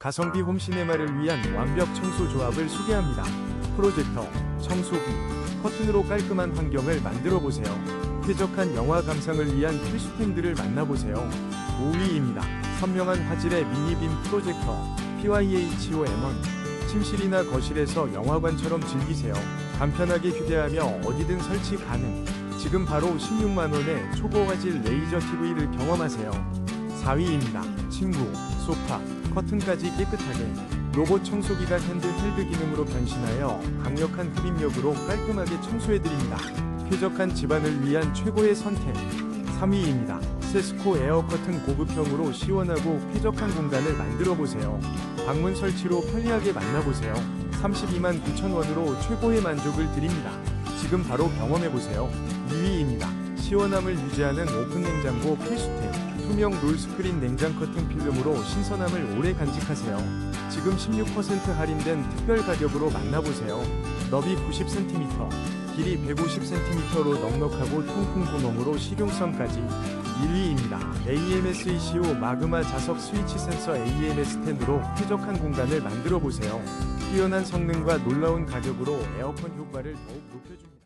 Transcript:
가성비 홈시네마를 위한 완벽 청소 조합을 소개합니다. 프로젝터, 청소기, 커튼으로 깔끔한 환경을 만들어 보세요. 쾌적한 영화 감상을 위한 필수템들을 만나보세요. 5위입니다. 선명한 화질의 미니빔 프로젝터 PYH-OM1 침실이나 거실에서 영화관처럼 즐기세요. 간편하게 휴대하며 어디든 설치 가능. 지금 바로 16만원의 초고화질 레이저 TV를 경험하세요. 4위입니다. 침구, 소파, 커튼까지 깨끗하게 로봇 청소기가 핸드 헬드 기능으로 변신하여 강력한 흡입력으로 깔끔하게 청소해드립니다. 쾌적한 집안을 위한 최고의 선택 3위입니다. 세스코 에어 커튼 고급형으로 시원하고 쾌적한 공간을 만들어 보세요. 방문 설치로 편리하게 만나보세요. 32만 9천 원으로 최고의 만족을 드립니다. 지금 바로 경험해 보세요. 2위입니다. 시원함을 유지하는 오픈 냉장고 필수템. 투명 롤스크린 냉장 커튼 필름으로 신선함을 오래 간직하세요. 지금 16% 할인된 특별 가격으로 만나보세요. 너비 90cm, 길이 150cm로 넉넉하고 통풍 구멍으로 실용성까지 1위입니다. AMS ECO 마그마 자석 스위치 센서 AMS 10으로 쾌적한 공간을 만들어 보세요. 뛰어난 성능과 놀라운 가격으로 에어컨 효과를 더욱 높여줍니다.